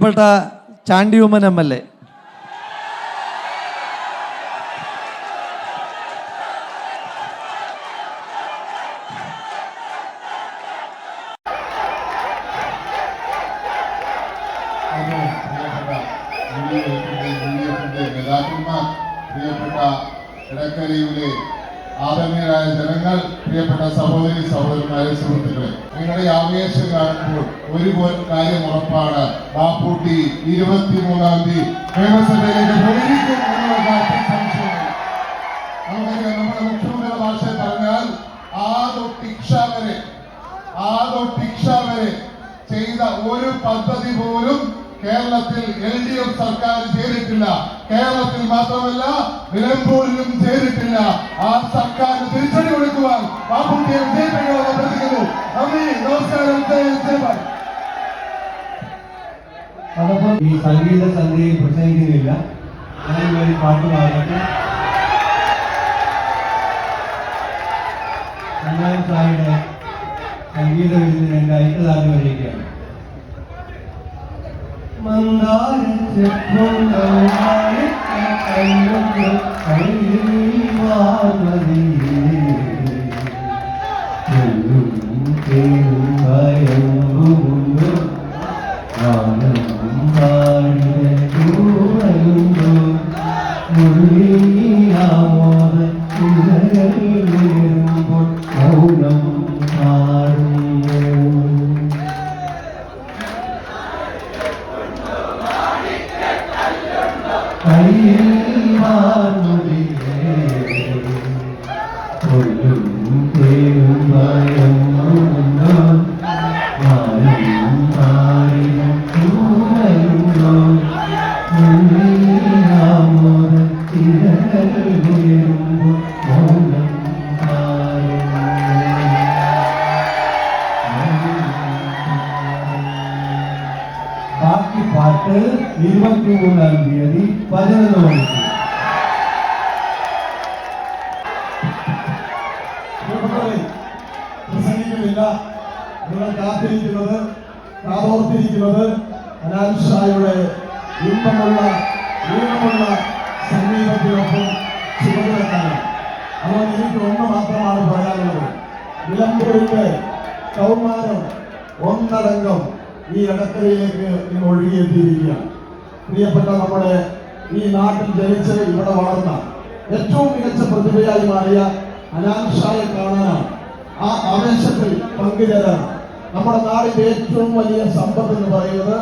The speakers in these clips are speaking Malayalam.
പ്പെട്ട Chandy Oommen M L A പ്രിയപ്പെട്ട യുഡിഎഫിന്റെ ആദരണീയരായ ജനങ്ങൾ പ്രിയപ്പെട്ട സഹോദരി സഹോദരന്മാരെ സുഹൃത്തുക്കളെ നിങ്ങളുടെ ആവേശം കാണുമ്പോൾ ഒരു കാര്യം ഉറപ്പാണ്. ബാപ്പൂട്ടി ഇരുപത്തിമൂന്നാം തീയതി നിയമസഭയിലേക്ക് നമ്മുടെ മുഖ്യമന്ത്രിയുടെ ഭാഷ പറഞ്ഞാൽ ആദോ വരെ ആദൊട്ടിക്ഷ വരെ ചെയ്ത ഒരു പദ്ധതി പോലും കേരളത്തിൽ എൽ ഡി എഫ് സർക്കാർ ചെയ്തിട്ടില്ല. കേരളത്തിൽ മാത്രമല്ല നിലമ്പൂരിലും ചെയ്തിട്ടില്ല. ആ സർക്കാർ തിരിച്ചടി കൊടുക്കുവാൻ ബാബുട്ടിയെ വിജയിപ്പിക്കണമെന്ന് അഭ്യർത്ഥിക്കുന്നു നന്ദി നമസ്കാരം അതപ്പോൾ ഈ സംഗീത സന്ധ്യയിൽ പ്രസംഗിക്കുന്നില്ല. ഒരു പാട്ട് പാടട്ടെ. സന്നാൻ സായിയുടെ സംഗീത വിരുന്നിന് എന്റെ ഐക്യദാർഢ്യം അറിയിക്കുകയാണ് Oh no. കയ്യിൽ മാറുതിരേ ബാക്കി ഇരുപത്തി മൂന്നാം തീയതി പതിനൊന്ന് മണിക്ക്. പ്രസംഗിക്കുന്നില്ല. നിങ്ങൾ കാത്തിരിക്കുന്നത് കാതോർത്തിരിക്കുന്നത് അനാൻഷായുടെ ഇമ്പമുള്ള ഈണമുള്ള സംഗീതത്തിനൊപ്പം ചുമതലക്കാണ് അതുകൊണ്ട് എനിക്ക് ഒന്ന് മാത്രമാണ് പറയാനുള്ളത്. നിലമ്പൂരിന്റെ കൗമാരം ഒന്നടങ്കം ഈ ഇടക്കരയിലേക്ക് ഇന്ന് ഒഴുകിയെത്തിയിരിക്കുകയാണ് പ്രിയപ്പെട്ട നമ്മുടെ ഈ നാട്ടിൽ ജനിച്ച് ഇവിടെ വളർന്ന ഏറ്റവും മികച്ച പ്രതിഭയായി മാറിയ അനാംഷായെ കാണാനാണ്. ആ ആവേശത്തിൽ പങ്കുചേരാൻ നമ്മുടെ നാടിന്റെ ഏറ്റവും വലിയ സമ്പത്ത് എന്ന് പറയുന്നത്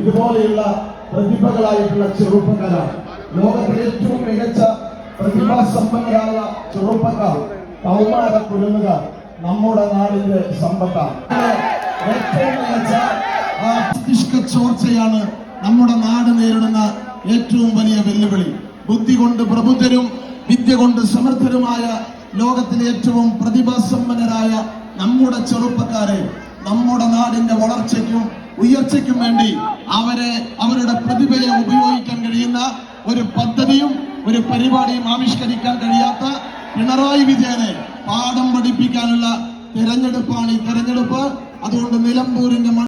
ഇതുപോലെയുള്ള പ്രതിഭകളായിട്ടുള്ള ചെറുപ്പക്കാരാണ്. ലോകത്തിലെ ഏറ്റവും മികച്ച പ്രതിഭാസമ്പന്നരായ ചെറുപ്പക്കാർ കൗമാര കുരുന്നുകാർ നമ്മുടെ നാടിന്റെ സമ്പത്താണ്. ഏറ്റവും മികച്ച മസ്തിഷ്ക ചോർച്ചയാണ് നമ്മുടെ നാട് നേരിടുന്ന ഏറ്റവും വലിയ വെല്ലുവിളി. ബുദ്ധി കൊണ്ട് പ്രബുദ്ധരും വിദ്യ കൊണ്ട് സമർത്ഥരുമായ ലോകത്തിലെ ഏറ്റവും പ്രതിഭാസമ്പന്നരായ നമ്മുടെ ചെറുപ്പക്കാരെ നമ്മുടെ നാടിന്റെ വളർച്ചയ്ക്കും ഉയർച്ചയ്ക്കും വേണ്ടി അവരെ അവരുടെ പ്രതിഭയെ ഉപയോഗിക്കാൻ കഴിയുന്ന ഒരു പദ്ധതിയും ഒരു പരിപാടിയും ആവിഷ്കരിക്കാൻ കഴിയാത്ത പിണറായി വിജയനെ പാഠം പഠിപ്പിക്കാനുള്ള തിരഞ്ഞെടുപ്പാണ് ഈ തെരഞ്ഞെടുപ്പ്. അതുകൊണ്ട് നിലമ്പൂരിന്റെ